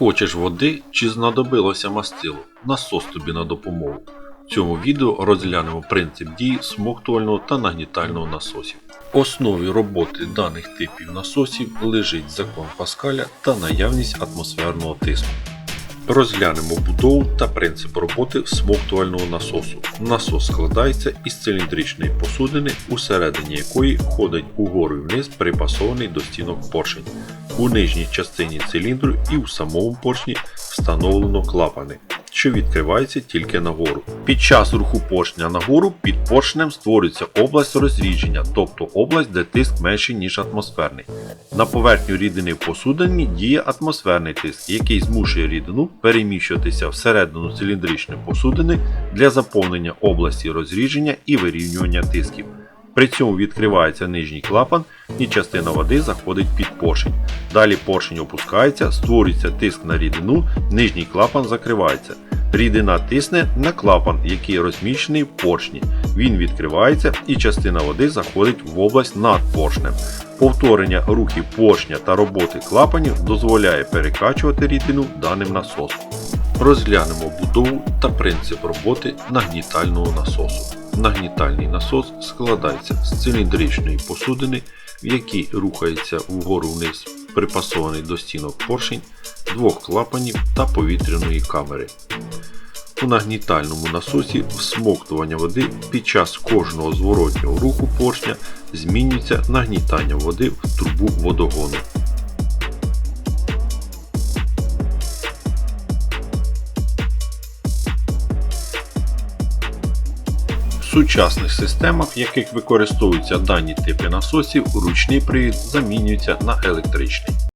хочеш води чи знадобилося мастило? Насос тобі на допомогу. В цьому відео розглянемо принцип дії смоктувального та нагнітального насосів. В основі роботи даних типів насосів лежить закон Паскаля та наявність атмосферного тиску. Розглянемо будову та принцип роботи всмоктувального насосу. Насос складається із циліндричної посудини, усередині якої ходить угору і вниз припасований до стінок поршень. У нижній частині циліндру і в самому поршні встановлено клапани, що відкриваються тільки нагору. Під час руху поршня нагору під поршнем створюється область розрідження, тобто область, де тиск менший, ніж атмосферний. На поверхню рідини в посудині діє атмосферний тиск, який змушує рідину переміщуватися всередину циліндричної посудини для заповнення області розрідження і вирівнювання тисків. При цьому відкривається нижній клапан і частина води заходить під поршень. Далі поршень опускається, створюється тиск на рідину, нижній клапан закривається. Рідина тисне на клапан, який розміщений в поршні. Він відкривається і частина води заходить в область над поршнем. Повторення рухів поршня та роботи клапанів дозволяє перекачувати рідину даним насосом. Розглянемо будову та принцип роботи нагнітального насосу. Нагнітальний насос складається з циліндричної посудини, в якій рухається вгору вниз припасований до стінок поршень, двох клапанів та повітряної камери. У нагнітальному насосі всмоктування води під час кожного зворотнього руху поршня змінюється нагнітанням води в трубу водогону. Сучасних системах, в яких використовуються дані типи насосів, ручний привід замінюється на електричний.